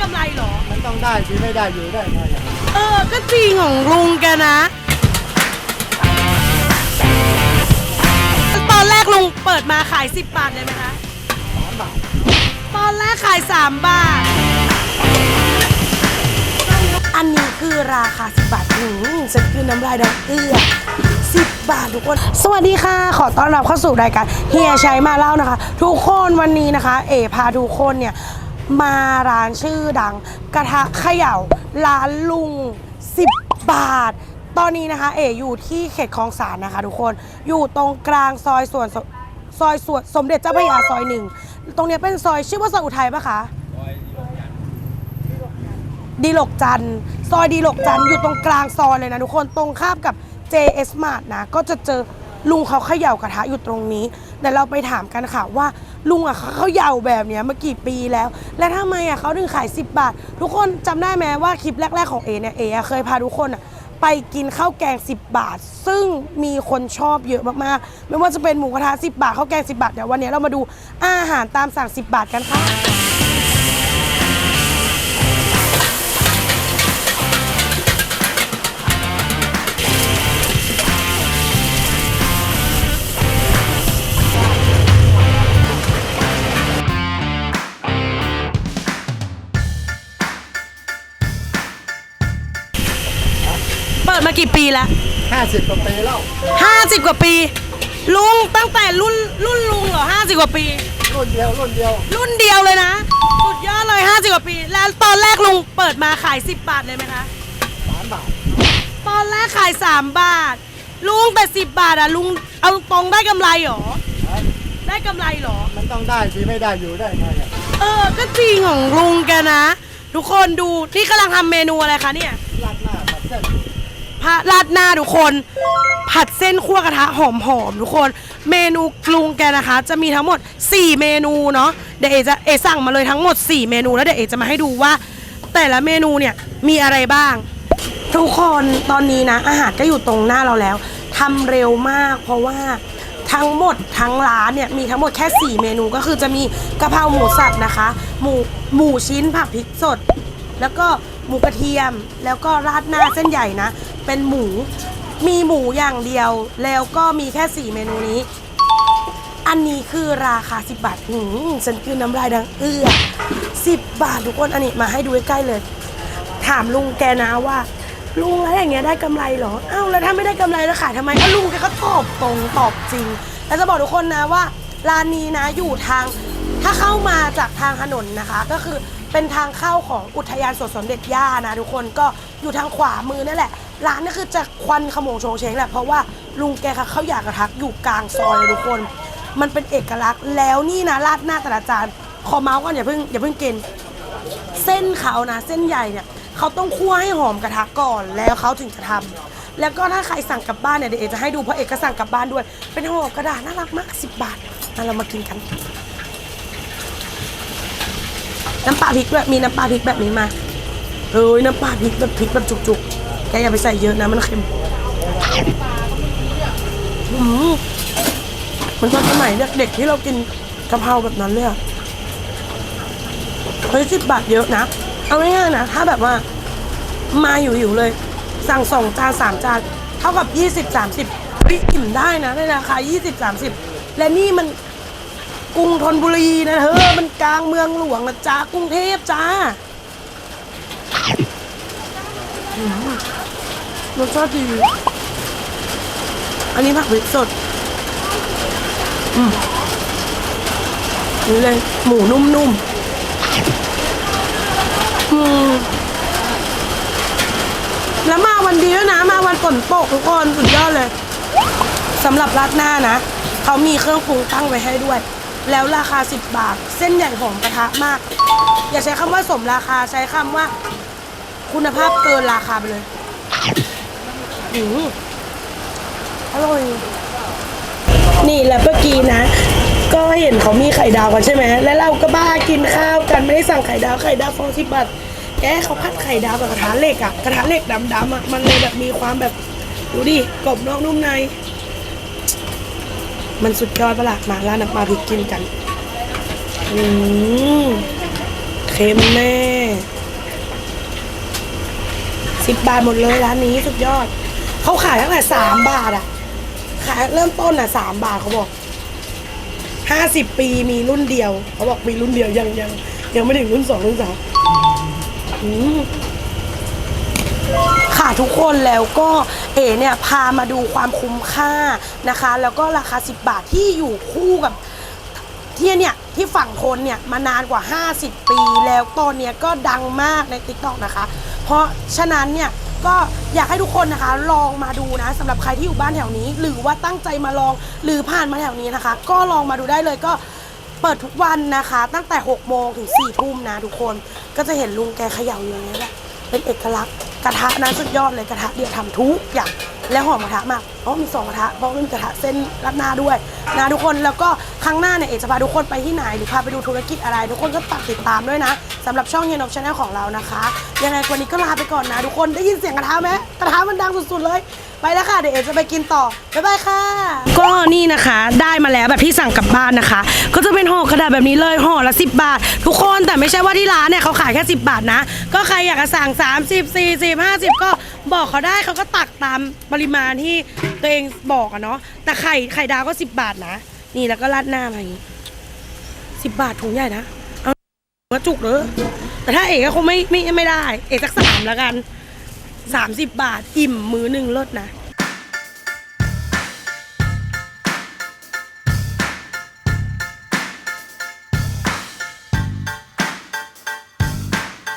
กำไรเหรอ มันต้องได้สิไม่ได้อยู่ได้ไงอะเออ ก็จริงของลุงแกนะ ตอนแรกลุงเปิดมาขาย 10 บาทเลยไหมคะ สามบาทตอนแรกขาย 3 บาท อันนี้คือราคา 10 บาทหืมฉันคือน้ำลายดังเอื้อ10 บาททุกคน สวัสดีค่ะ ขอต้อนรับเข้าสู่รายการเฮียชัยมาเล่านะคะ ทุกคนวันนี้นะคะ เอพาทุกคนเนี่ย มาร้านชื่อดัง กระทะเขย่าร้านลุง 10 บาท ตอนนี้นะคะ เอ๋อยู่ที่เขตคลองสานนะคะ ทุกคนอยู่ตรงกลางซอยส่วนซอยสวนสมเด็จเจ้าพระยาซอยหนึ่งตรงเนี้ยเป็นซอยชื่อว่าซอยอุทัยปะคะดีหลกจันซอยดีหลกจันอยู่ตรงกลางซอยเลยนะทุกคนตรงข้ามกับ JS Mart นะก็จะเจอลุงเขาเขย่ากระทะอยู่ตรงนี้ แต่เราไปถามกันค่ะว่าลุงอะเขาเยาวแบบเนี้ยมากี่ปีแล้ว และทำไมอะเขาถึงขาย 10 บาท ทุกคนจำได้ไหมว่าคลิปแรก ๆของเอเนี่ยเอเคยพาทุกคนอะไปกินข้าวแกง 10 บาท ซึ่งมีคนชอบเยอะมากๆ ไม่ว่าจะเป็นหมูกระทะ10 บาทข้าวแกง 10 บาทเดี๋ยววันนี้เรามาดูอาหารตามสั่ง 10 บาทกันค่ะ มากี่ปีแล้วห้าสิบกว่าปีแล้วห้าสิบกว่าปี ลุงตั้งแต่รุ่นรุ่นลุงเหรอห้าสิบกว่าปี รุ่นเดียวรุ่นเดียวรุ่นเดียวเลยนะ สุดยอดเลยห้าสิบกว่าปี แล้วตอนแรกลุงเปิดมาขาย10บาทเลยไหมคะสามบาทตอนแรกขาย3บาท ลุงแต่10บาทอะลุงเอาตรงได้กำไรเหรอ ได้กำไรเหรอ มันต้องได้สิไม่ได้อยู่ได้ไงอะเออ ก็จริงของลุงแกนะ ทุกคนดูนี่กำลังทำเมนูอะไรคะเนี่ย ราดหน้าผัดเส้น พระราดหน้าทุกคน ผัดเส้นคั่วกระทะหอมๆทุกคน เมนูกรุงแกนะคะ จะมีทั้งหมด 4 เมนูเนาะเดี๋ยวเอจะเอสั่งมาเลยทั้งหมด 4 เมนูแล้วเดี๋ยวเอจะมาให้ดูว่า แต่ละเมนูเนี่ยมีอะไรบ้าง ทุกคนตอนนี้นะ อาหารก็อยู่ตรงหน้าเราแล้วทำเร็วมาก เพราะว่าทั้งหมดทั้งร้านเนี่ยมีทั้งหมดแค่ 4 เมนูก็คือจะมีกะเพราหมูสับนะคะ หมูหมูชิ้นผักพริกสด แล้วก็หมูกระเทียม แล้วก็ราดหน้าเส้นใหญ่นะ เป็นหมู มีหมูอย่างเดียว แล้วก็มีแค่ 4 เมนูนี้ อันนี้คือราคา 10 บาทหืมฉันคือน้ำลายดังเอื้อ10 บาททุกคน อันนี้มาให้ดูใกล้ๆเลย ถามลุงแกนะว่า ลุงแล้วอย่างเงี้ยได้กำไรเหรอ อ้าวแล้วถ้าไม่ได้กำไรแล้วขายทำไมก็ลุงแกก็ตอบตรงตอบจริง แล้วจะบอกทุกคนนะว่าร้านนี้นะอยู่ทาง ถ้าเข้ามาจากทางถนนนะคะ ก็คือเป็นทางเข้าของอุทยานสวนสมเด็จย่านะทุกคนก็อยู่ทางขวามือนั่นแหละ ร้านนี่คือจะควันขโมงโชงเชงแหละเพราะว่าลุงแกค่ะเขาอยากกระทักอยู่กลางซอยเลยทุกคน มันเป็นเอกลักษณ์แล้วนี่นะราดหน้าแต่ละจานขอเมาส์ก่อนอย่าเพิ่งอย่าเพิ่งกิน เส้นเขานะ เส้นใหญ่เนี่ยเขาต้องคั่วให้หอมกระทะก่อนแล้วเขาถึงจะทำแล้วก็ถ้าใครสั่งกลับบ้านเนี่ยเดี๋ยวเอกจะให้ดูเพราะเอกก็สั่งกลับบ้านด้วย เป็นห่อกระดาษน่ารักมาก 10 บาทมาเรามากินกัน น้ำปลาพริกด้วยมีน้ำปลาพริกแบบนี้มาเอ้ยน้ำปลาพริกแบบพริกแบบจุกๆ แกอย่าไปใส่เยอะนะมันเค็มอืมมันตอนสมัยเด็กๆที่เรากินกะเพราแบบนั้นเลยอะเฮ้ยสิบบาทเยอะนะ เอาง่ายๆนะ ถ้าแบบว่ามาอยู่ๆเลย สั่งสองจานสามจาน เท่ากับยี่สิบสามสิบเฮ้ยอิ่มได้นะในราคายี่สิบสามสิบและนี่มันกรุงธนบุรีนะเธอ มันกลางเมืองหลวงนะจ้ากรุงเทพจ้า รสชาติดี อันนี้ผักพริกสด อืมนี่เลย หมูนุ่มๆ อืม แล้วมาวันดีด้วยนะ มาวันฝนตกทุกคนสุดยอดเลยสำหรับราดหน้านะ เขามีเครื่องปรุงตั้งไว้ให้ด้วย แล้วราคา 10 บาท เส้นใหญ่หอมกระทะมาก อย่าใช้คำว่าสมราคาใช้คำว่า คุณภาพเกินราคาไปเลยอืมอร่อย นี่แหละเมื่อกี้นะ ก็เห็นเขามีไข่ดาวกันใช่ไหม แล้วเราก็บ้ากินข้าวกันไม่ได้สั่งไข่ดาวไข่ดาวฟองสิบบาทแกเขาพัดไข่ดาวกับกระทะเหล็กอะกระทะเหล็กดำๆอะมันเลยแบบมีความแบบดูดิกรอบนอกนุ่มใน มันสุดยอดประหลาดมาร้านน้ำปลาพริกกินกัน อืมเค็มแน่ สิบบาทหมดเลยร้านนี้สุดยอด เขาขายตั้งแต่สามบาทอะขายเริ่มต้นอะสามบาทเขาบอกห้าสิบปีมีรุ่นเดียว เขาบอกมีรุ่นเดียวยังยังยังไม่ถึงรุ่นสองรุ่นสามค่ะทุกคนแล้วก็เอเนี่ยพามาดูความคุ้มค่านะคะ แล้วก็ราคา 10 บาทที่อยู่คู่กับที่เนี่ยที่ฝั่งทนเนี่ยมานานกว่า 50 ปีแล้วตอนเนี้ยก็ดังมากใน t ิ k t o k นะคะ เพราะฉะนั้นเนี่ยก็อยากให้ทุกคนนะคะ ลองมาดูนะสำหรับใครที่อยู่บ้านแถวนี้ หรือว่าตั้งใจมาลองหรือผ่านมาแถวนี้นะคะ ก็ลองมาดูได้เลยก็เปิดทุกวันนะคะ ตั้งแต่6โมงถึง4ทุ่มนะทุกคนก็จะเห็นลุงแกเขย่าอยู่อย่างนี้แหละเป็นเอกลักษณ์กระทะนะสุดยอดเลยกระทะเดียวทำทุกอย่าง และหอมกระทะมากเพราะมีสองกระทะเพราะมีกระทะเส้นรัดหน้าด้วยนะทุกคนแล้วก็ครั้งหน้าเนี่ยเอกจะพาทุกคนไปที่ไหนหรือพาไปดูธุรกิจอะไร ทุกคนก็ฝากติดตามด้วยนะสำหรับช่องเฮียนกชาแนลของเรานะคะยังไงวันนี้ก็ลาไปก่อนนะ ทุกคนได้ยินเสียงกระทะไหมกระทะมันดังสุดๆเลยไปแล้วค่ะเดี๋ยวเอจะไปกินต่อ บ๊ายบายค่ะ ก็นี่นะคะ ได้มาแล้วแบบที่สั่งกลับบ้านนะคะ ก็จะเป็นห่อกระดาษแบบนี้เลยห่อละ 10 บาท ทุกคนแต่ไม่ใช่ว่าที่ร้านเนี่ยเขาขายแค่ 10 บาทนะ ก็ใครอยากจะสั่ง 30 40 50 ก็ บอกเขาได้เขาก็ตักตามปริมาณที่ตัวเองบอกอะเนาะแต่ไข่ไข่ดาวก็สิบบาทนะนี่แล้วก็ราดหน้ามาอย่างนี้สิบบาทถุงใหญ่นะเอากระจุกเลยแต่ถ้าเอกก็คงไม่ไม่ไม่ได้ เอกสักสามแล้วกันสามสิบบาทอิ่มมือหนึ่งเลิศนะ